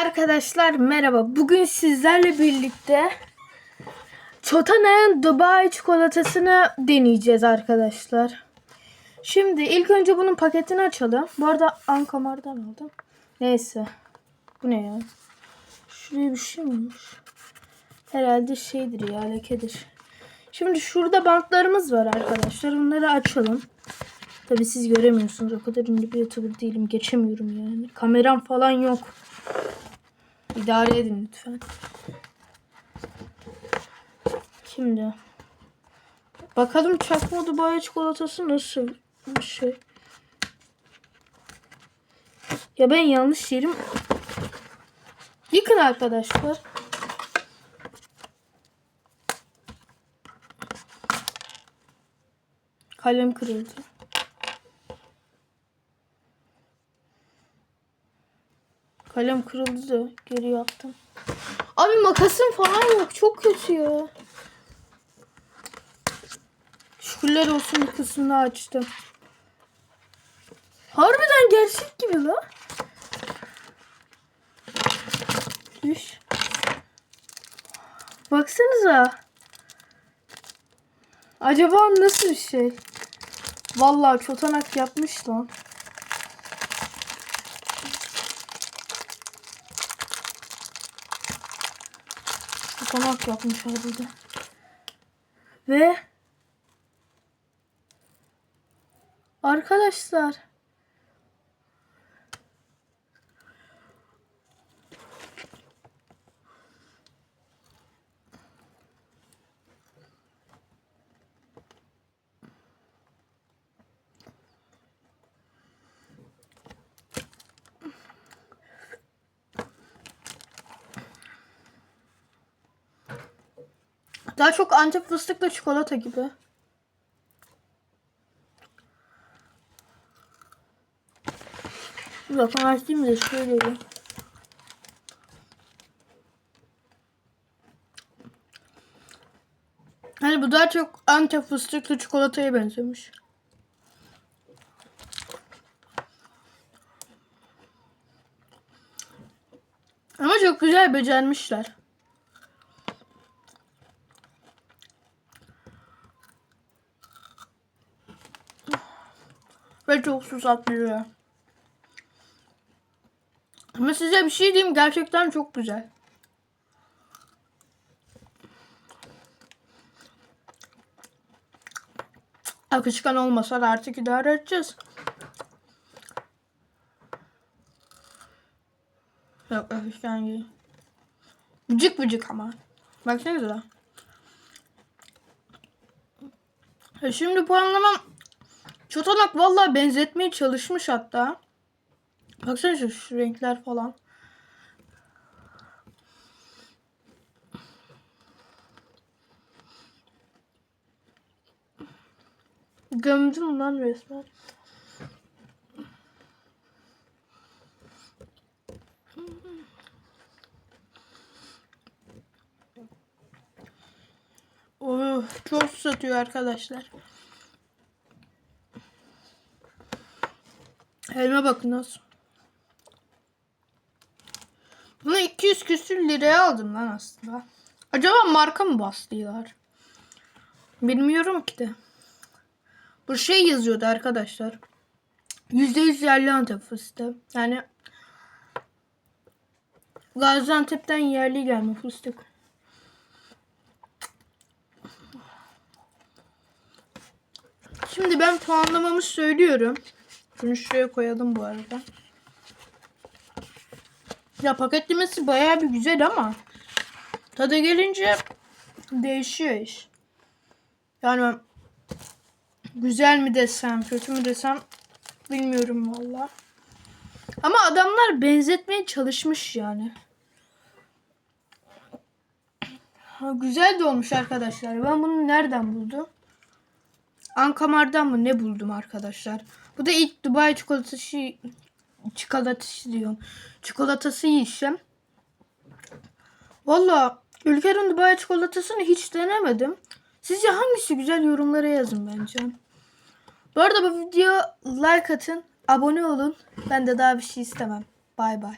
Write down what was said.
Arkadaşlar merhaba. Bugün sizlerle birlikte Çotana'nın Dubai çikolatasını deneyeceğiz arkadaşlar. Şimdi ilk önce bunun paketini açalım. Bu arada Ankamar'dan aldım. Neyse. Bu ne ya? Şuraya bir şey mi olmuş? Herhalde şeydir ya lekedir. Şimdi şurada bantlarımız var arkadaşlar. Onları açalım. Tabi siz göremiyorsunuz. O kadar ünlü bir YouTuber değilim. Geçemiyorum yani. Kameram falan yok. İdare edin lütfen. Şimdi. Bakalım çakma Dubai çikolatası nasıl bir şey. Ya ben yanlış yerim. Yıkın arkadaşlar. Kalem kırıldı. Kalem kırıldı da geri yaptım. Abi makasım falan yok. Çok kötü ya. Şükürler olsun bir kısmını açtım. Harbiden gerçek gibi la. Düş. Baksanıza. Acaba nasıl bir şey? Vallahi çotanak yapmış lan. Çotanak yapmış harbiden. Ve Arkadaşlar Daha çok antep fıstıklı çikolata gibi. Dakika açayım da şöyle bir. Hani bu daha çok antep fıstıklı çikolataya benzemiş. Ama çok güzel becermişler. Ve çok susattırıyor. Ama size bir şey diyeyim gerçekten çok güzel. Akışkan olmasa da artık idare edeceğiz. Yok akışkan değil. Vıcık vıcık ama. Baksanıza. E şimdi puanlamam Çotanak vallahi benzetmeye çalışmış hatta. Baksana şu, şu renkler falan. Gömdüm lan resmen. Oh, çok satıyor arkadaşlar. Elime bakın nasıl. Bunu 200 küsür liraya aldım lan aslında. Acaba marka mı bastılar? Bilmiyorum ki de. Bu şey yazıyordu arkadaşlar. %100 yerli Antep fıstığı. Yani Gaziantep'ten yerli gelme fıstık. Şimdi ben puanlamamı söylüyorum. Şunu şuraya koyalım bu arada. Ya paketlemesi bayağı bir güzel ama tadı gelince değişiyor iş. Yani güzel mi desem, kötü mü desem bilmiyorum valla. Ama adamlar benzetmeye çalışmış yani. Ha, güzel de olmuş arkadaşlar. Ben bunu nereden buldum? Ankamar'dan mı ne buldum arkadaşlar? Bu da ilk Dubai çikolatası çikolatası diyorum. Çikolatası yiyişim. Valla Ülker'in Dubai çikolatasını hiç denemedim. Sizce hangisi güzel yorumlara yazın bence. Bu arada bu video like atın, abone olun. Ben de daha bir şey istemem. Bay bay.